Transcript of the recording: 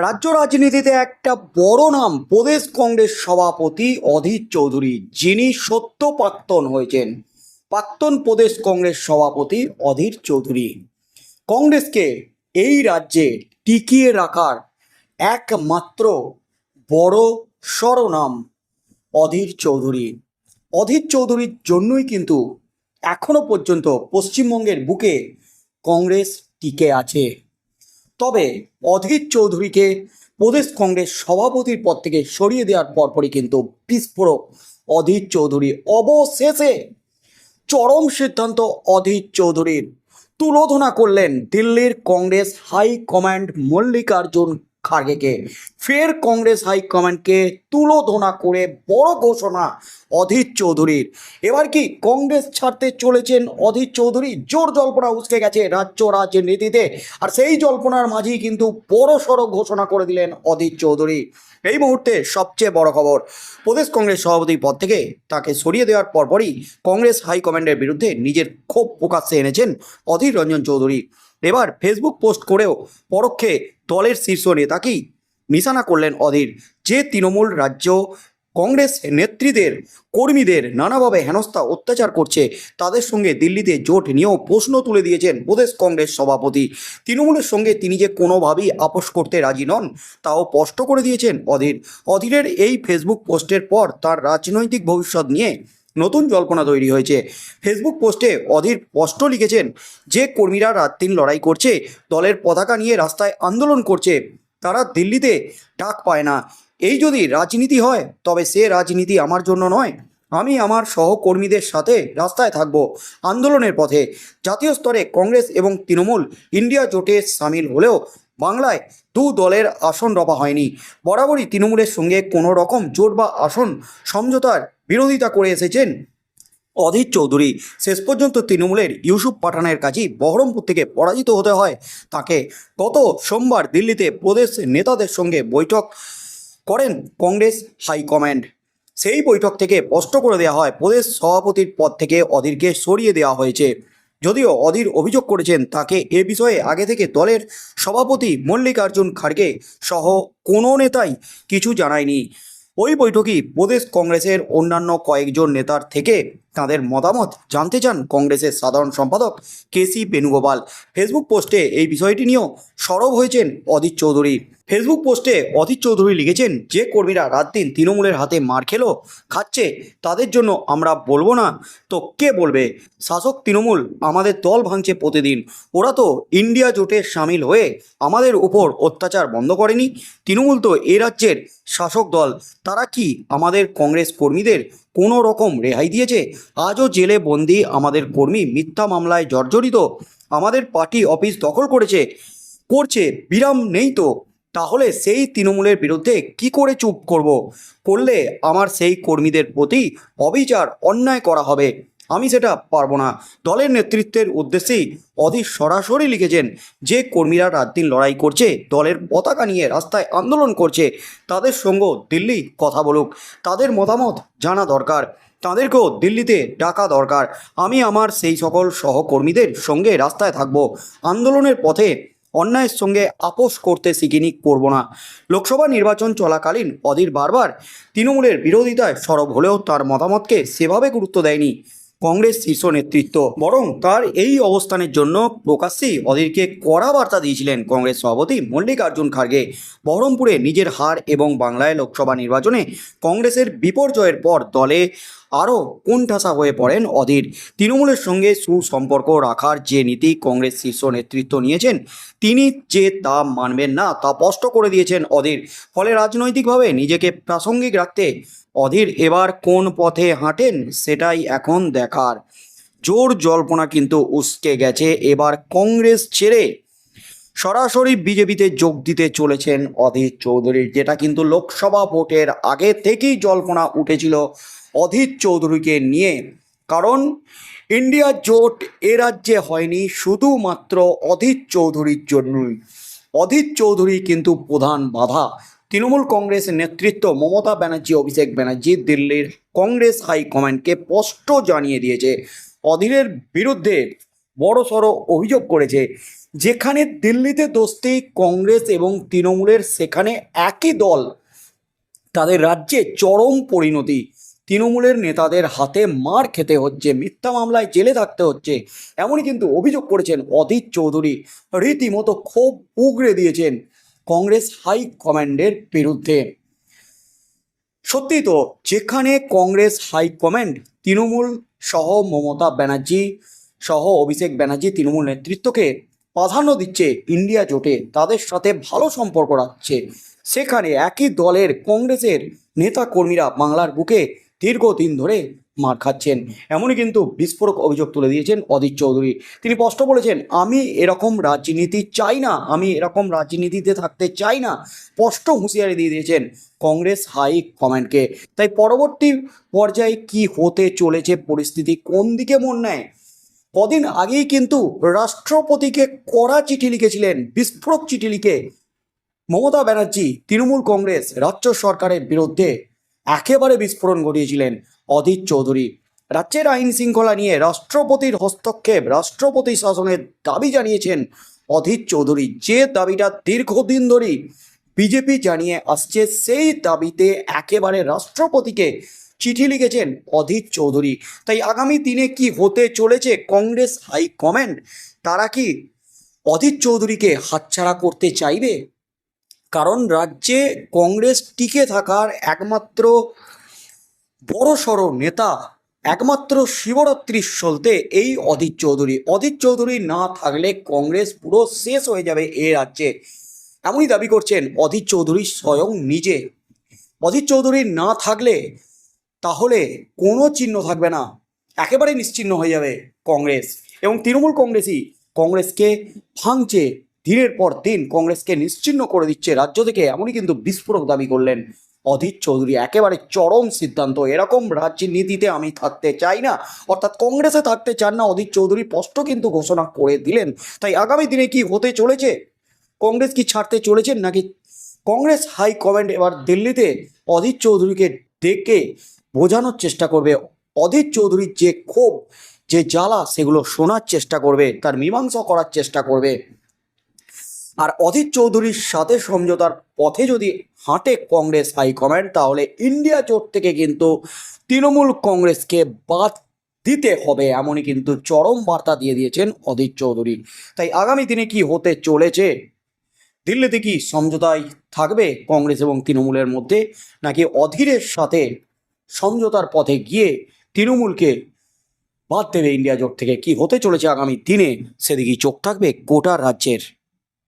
রাজ্য রাজনীতিতে একটা বড় নাম, প্রদেশ কংগ্রেস সভাপতি অধীর চৌধুরী, যিনি সত্য প্রাক্তন হয়েছেন। প্রাক্তন প্রদেশ কংগ্রেস সভাপতি অধীর চৌধুরী। কংগ্রেসকে এই রাজ্যে টিকিয়ে রাখার একমাত্র বড় স্বরনাম অধীর চৌধুরী। অধীর চৌধুরীর জন্যই কিন্তু এখনও পর্যন্ত পশ্চিমবঙ্গের বুকে কংগ্রেস টিকে আছে। তবে অধীর চৌধুরীকে প্রদেশ কংগ্রেস সভাপতির পদ থেকে সরিয়ে দেওয়ার পরপরই কিন্তু বিস্ফোরক। অধীর চৌধুরী অবশেষে চরম সিদ্ধান্ত অধীর চৌধুরীর। তুলোধনা করলেন দিল্লির কংগ্রেস হাই কমান্ড মল্লিকার্জুন খার্গেকে। ফের কংগ্রেস হাই কমান্ডকে তুলোধনা করে বড় ঘোষণা অধীর চৌধুরীর। এবার কি কংগ্রেস ছাড়তে চলেছেন অধীর চৌধুরী? জোর জল্পনা উসকে গেছে রাজ্য রাজনীতিতে আর সেই জল্পনার মাঝেই কিন্তু বড় সড়ো ঘোষণা করে দিলেন অধীর চৌধুরী। এই মুহূর্তে সবচেয়ে বড় খবর, প্রদেশ কংগ্রেস সভাপতি পদ থেকে তাকে সরিয়ে দেওয়ার পরপরই কংগ্রেস হাইকমান্ডের বিরুদ্ধে নিজের ক্ষোভ প্রকাশ্যে এনেছেন অধীর রঞ্জন চৌধুরী। এবার ফেসবুক পোস্ট করেও পরোক্ষে দলের শীর্ষ নেতাকেই নিশানা করলেন অধীর। যে তৃণমূল রাজ্য কংগ্রেস নেত্রীদের, কর্মীদের নানাভাবে হেনস্থা, অত্যাচার করছে, তাদের সঙ্গে দিল্লিতে জোট নিয়েও প্রশ্ন তুলে দিয়েছেন প্রদেশ কংগ্রেস সভাপতি। তৃণমূলের সঙ্গে তিনি যে কোনোভাবেই আপোষ করতে রাজি নন, তাও স্পষ্ট করে দিয়েছেন অধীর। অধীরের এই ফেসবুক পোস্টের পর তার রাজনৈতিক ভবিষ্যৎ নিয়ে নতুন জল্পনা তৈরি হয়েছে। ফেসবুক পোস্টে অধীর স্পষ্ট লিখেছেন, যে কর্মীরা রাত দিন লড়াই করছে, দলের পতাকা নিয়ে রাস্তায় আন্দোলন করছে, তারা দিল্লিতে ডাক পায় না। এই যদি রাজনীতি হয়, তবে সে রাজনীতি আমার জন্য নয়। আমি আমার সহকর্মীদের সাথে রাস্তায় থাকব আন্দোলনের পথে। জাতীয় স্তরে কংগ্রেস এবং তৃণমূল ইন্ডিয়া জোটে সামিল হলেও বাংলায় দু দলের আসন রফা হয়নি। বরাবরই তৃণমূলের সঙ্গে কোনো রকম জোট বা আসন সমঝোতার বিরোধিতা করে এসেছেন অধীর চৌধুরী। শেষ পর্যন্ত তৃণমূলের ইউসুফ পাঠানের কাছেই বহরমপুর থেকে পরাজিত হতে হয়। তাকে গত সোমবার দিল্লিতে প্রদেশ নেতাদের সঙ্গে বৈঠক করেন কংগ্রেস হাইকমান্ড। সেই বৈঠক থেকে স্পষ্ট করে দেওয়া হয়, প্রদেশ সভাপতির পদ থেকে অধীরকে সরিয়ে দেওয়া হয়েছে। যদিও অধীর অভিযোগ করেছেন তাকে এ বিষয়ে আগে থেকে দলের সভাপতি মল্লিকার্জুন খাড়গে সহ কোনো নেতাই কিছু জানায়নি। ওই বৈঠকই প্রদেশ কংগ্রেসের অন্যান্য কয়েকজন নেতার থেকে তাদের মতামত জানতে চান কংগ্রেসের সাধারণ সম্পাদক কেসি বেণুগোপাল। ফেসবুক পোস্টে এই বিষয়টি নিয়েও সরব হয়েছেন অধীর চৌধুরী। ফেসবুক পোস্টে অধীর চৌধুরী লিখেছেন, যে কর্মীরা রাত দিন তৃণমূলের হাতে মার খেলো, খাচ্ছে, তাদের জন্য আমরা বলব না। তো কে বলবে? শাসক তৃণমূল আমাদের দল ভাঙছে প্রতিদিন। ওরা তো ইন্ডিয়া জোটে সামিল হয়ে আমাদের উপর অত্যাচার বন্ধ করেনি। তৃণমূল তো এ রাজ্যের শাসক দল। তারা কি আমাদের কংগ্রেস কর্মীদের কোনো রকম রেহাই দিয়েছে? আজও জেলে বন্দি আমাদের কর্মী মিথ্যা মামলায় জর্জরিত। আমাদের পার্টি অফিস দখল করেছে। করছে, বিরাম নেই তো। তাহলে সেই তৃণমূলের বিরুদ্ধে কি করে চুপ করব? করলে আমার সেই কর্মীদের প্রতি অবিচার, অন্যায় করা হবে। আমি সেটা পারব না। দলের নেতৃত্বের উদ্দেশ্যেই অধীর সরাসরি লিখেছেন, যে কর্মীরা রাত দিন লড়াই করছে, দলের পতাকা নিয়ে রাস্তায় আন্দোলন করছে, তাদের সঙ্গেও দিল্লি কথা বলুক। তাদের মতামত জানা দরকার। তাদেরকেও দিল্লিতে ডাকা দরকার। আমি আমার সেই সকল সহকর্মীদের সঙ্গে রাস্তায় থাকব। আন্দোলনের পথে অন্যায়ের সঙ্গে আপোষ করতে শিখিনি করব না। লোকসভা নির্বাচন চলাকালীন অধীর বারবার তৃণমূলের বিরোধিতায় সরব হলেও তার মতামতকে সেভাবে গুরুত্ব দেয়নি। কংগ্রেস শীর্ষ নেতৃত্ব। বরং তার এই অবস্থানের জন্য প্রকাশ্যেই অধীরকে কড়া বার্তা দিয়েছিলেন কংগ্রেস সভাপতি মল্লিকার্জুন খার্গে। বহরমপুরে নিজের হার এবং বাংলায় লোকসভা নির্বাচনে কংগ্রেসের বিপর্যয়ের পর দলে আরও কোণঠাসা হয়ে পড়েন অধীর। তৃণমূলের সঙ্গে সুসম্পর্ক রাখার যে নীতি কংগ্রেস শীর্ষ নেতৃত্ব নিয়েছেন, তিনি যে তা মানবেন না, তা স্পষ্ট করে দিয়েছেন অধীর। ফলে রাজনৈতিকভাবে নিজেকে প্রাসঙ্গিক রাখতে অধীর এবার কোন পথে হাঁটেন সেটাই এখন দেখার। জোর জল্পনা কিন্তু উস্কে গেছে, এবার কংগ্রেস ছেড়ে সরাসরি বিজেপিতে যোগ দিতে চলেছেন অধীর চৌধুরীর যেটা কিন্তু লোকসভা ভোটের আগে থেকেই জল্পনা উঠেছিল অধীর চৌধুরীকে নিয়ে, কারণ ইন্ডিয়া জোট এ রাজ্যে হয়নি শুধুমাত্র অধীর চৌধুরীর জন্যই। অধীর চৌধুরী কিন্তু প্রধান বাধা। তৃণমূল কংগ্রেস নেতৃত্ব মমতা ব্যানার্জি, অভিষেক ব্যানার্জি দিল্লির কংগ্রেস হাইকমান্ডকে স্পষ্ট জানিয়ে দিয়েছে। অধীরের বিরুদ্ধে বড় সড়ো অভিযোগ করেছে, যেখানে দিল্লিতে দোস্তি কংগ্রেস এবং তৃণমূলের সেখানে একই দল তাদের রাজ্যে চরম পরিণতি তৃণমূলের নেতাদের হাতে মার খেতে হচ্ছে, মিথ্যা মামলায় জেলে থাকতে হচ্ছে। এমনই কিন্তু অভিযোগ করেছেন অধীর চৌধুরী। রীতিমতো ক্ষোভ উগড়ে দিয়েছেন কংগ্রেস হাই কমান্ডের বিরুদ্ধে। সত্যি তো, যেখানে কংগ্রেস হাইকমান্ড তৃণমূল সহ মমতা ব্যানার্জি সহ অভিষেক ব্যানার্জি তৃণমূল নেতৃত্বকে প্রাধান্য দিচ্ছে ইন্ডিয়া জোটে, তাদের সাথে ভালো সম্পর্ক রাখছে। সেখানে একই দলের কংগ্রেসের নেতা কর্মীরা বাংলার বুকে দীর্ঘদিন ধরে মার খাচ্ছেন। এমনই কিন্তু বিস্ফোরক অভিযোগ তুলে দিয়েছেন অদিত চৌধুরী। তিনি স্পষ্ট বলেছেন, আমি এরকম রাজনীতি চাই না, আমি এরকম রাজনীতিতে থাকতে চাই না। স্পষ্ট হুঁশিয়ারি দিয়ে দিয়েছেন কংগ্রেস হাই কমান্ডকে। তাই পরবর্তী পর্যায়ে কি হতে চলেছে, পরিস্থিতি কোন দিকে মন নেয়? কদিন আগেই কিন্তু রাষ্ট্রপতিকে কড়া চিঠি লিখেছিলেন, বিস্ফোরক চিঠি লিখে। মমতা ব্যানার্জি, তৃণমূল কংগ্রেস, রাজ্য সরকারের বিরুদ্ধে একেবারে বিস্ফোরণ ঘটিয়েছিলেন অধীর চৌধুরী। রাজ্যের আইন শৃঙ্খলা নিয়ে রাষ্ট্রপতির হস্তক্ষেপ, রাষ্ট্রপতি শাসনের দাবি জানিয়েছেন অধীর চৌধুরী। যে দাবিটা দীর্ঘদিন ধরেই বিজেপি জানিয়ে আসছে, সেই দাবিতে একেবারে রাষ্ট্রপতিকে চিঠি লিখেছেন অধীর চৌধুরী। তাই আগামী দিনে কি হতে চলেছে কংগ্রেস হাইকমান্ড, তারা কি অধীর চৌধুরীকে হাতছাড়া করতে চাইবে? কারণ রাজ্যে কংগ্রেস টিকে থাকার একমাত্র বড় সড় নেতা, একমাত্র শিবরাত্রির সলতে এই অধীর চৌধুরী। অধীর চৌধুরী না থাকলে কংগ্রেস পুরো শেষ হয়ে যাবে এ রাজ্যে। এমনই দাবি করছেন অধীর চৌধুরী স্বয়ং নিজে। অধীর চৌধুরী না থাকলে তাহলে কোনো চিহ্ন থাকবে না। একেবারে নিশ্চিহ্ন হয়ে যাবে কংগ্রেস। এবং তৃণমূল কংগ্রেসই কংগ্রেসকে ভাঙছে দিনের পর দিন কংগ্রেসকে নিশ্চিহ্ন করে দিচ্ছে রাজ্য থেকে, এমনই কিন্তু বিস্ফোরক দাবি করলেন অধীর চৌধুরী। একেবারে চরম সিদ্ধান্ত। এরকম রাজনীতিতে আমি থাকতে চাই না। অর্থাৎ কংগ্রেসে থাকতে চান না অধীর চৌধুরী, স্পষ্ট কিন্তু ঘোষণা করে দিলেন। তাই আগামী দিনে কি হতে চলেছে? কংগ্রেস কি ছাড়তে চলেছেন নাকি কংগ্রেস হাই কমান্ড এবার দিল্লিতে অধীর চৌধুরীকে ডেকে বোঝানোর চেষ্টা করবে? অধীর চৌধুরীর যে ক্ষোভ, যে জ্বালা, সেগুলো শোনার চেষ্টা করবে, তার মীমাংসা করার চেষ্টা করবে। আর অধীর চৌধুরীর সাথে সমঝোতার পথে যদি হাঁটে কংগ্রেস হাইকমান্ড তাহলে ইন্ডিয়া জোট থেকে কিন্তু তৃণমূল কংগ্রেসকে বাদ দিতে হবে, এমনই কিন্তু চরম বার্তা দিয়ে দিয়েছেন অধীর চৌধুরী। তাই আগামী দিনে কি হতে চলেছে? দিল্লিতে কি সমঝোতায় থাকবে কংগ্রেস এবং তৃণমূলের মধ্যে, নাকি অধীরের সাথে সমঝোতার পথে গিয়ে তৃণমূলকে বাদ দেবে ইন্ডিয়া জোট থেকে? কি হতে চলেছে আগামী দিনে? সেদিকেই চোখ থাকবে গোটা রাজ্যের।